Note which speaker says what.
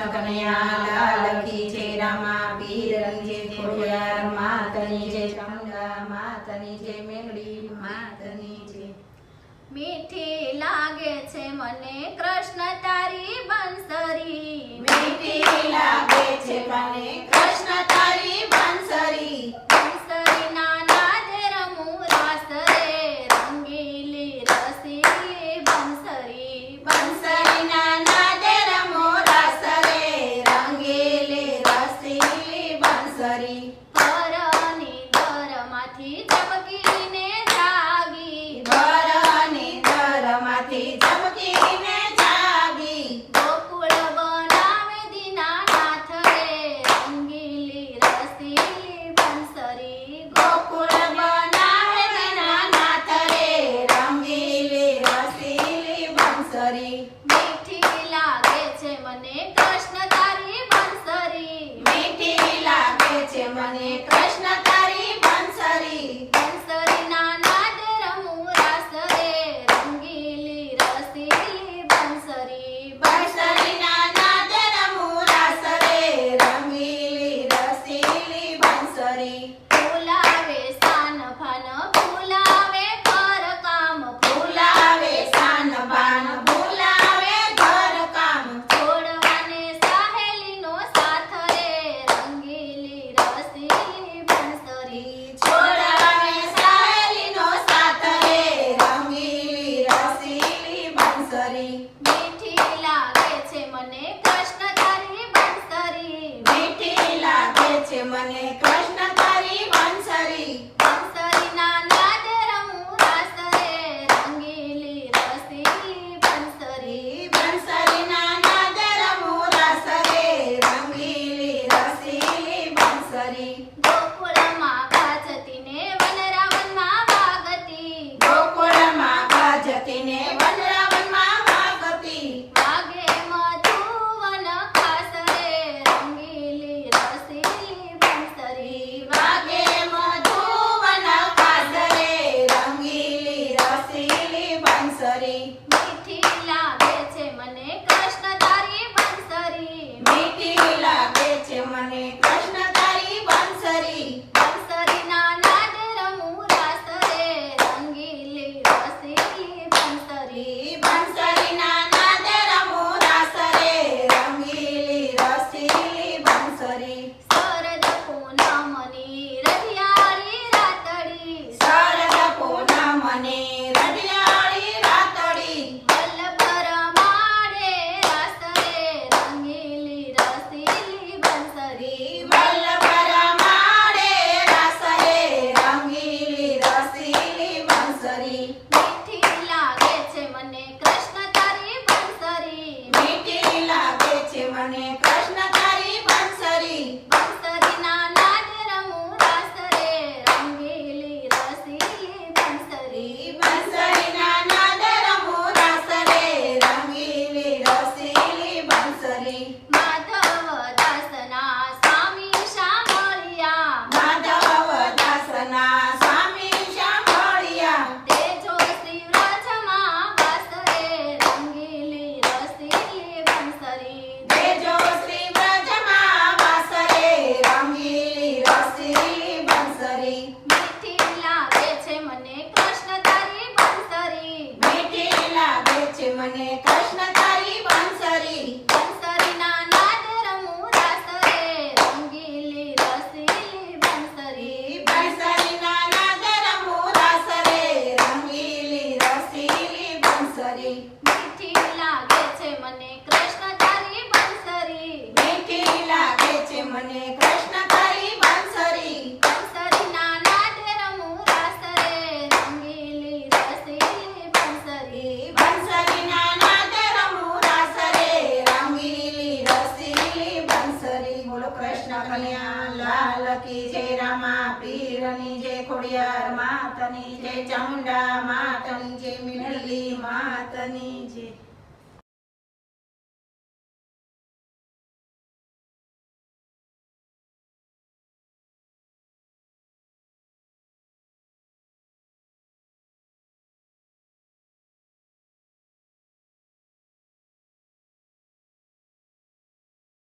Speaker 1: કૃષ્ણ કનૈયા લાલ કી જય રામા પીર રંગે ખોડિયાર માતની જય ચામુંડા માતની જય મેંગડી માતની જય
Speaker 2: મીઠી લાગે છે મને કૃષ્ણ તારી બંસરી.
Speaker 1: મીઠી લાગે છે મને કૃષ્ણ તારી બંસરી
Speaker 2: મીઠી લાગે છે મને કૃષ્ણ તારી બંસરી
Speaker 1: મીઠી લાગે છે મને કૃષ્ણ
Speaker 2: મને કૃષ્ણ
Speaker 1: મને કૃષ્ણ તારી બંસરી.
Speaker 2: બંસરી
Speaker 1: ના નાદ રમું રાસ રે રંગીલી રસીલી બંસરી.
Speaker 2: બંસરી ના નાદ રમું રાસ રે રંગીલી રસીલી બંસરી. મીઠી લાગે છે મને કૃષ્ણ તારી બંસરી.
Speaker 1: મીઠી લાગે છે મને કન્યા, લાલ કી જય, રામા પીરની જય, ખોડિયાર માતની જય, ચામુંડા માતની જય મિનલી માતની જય.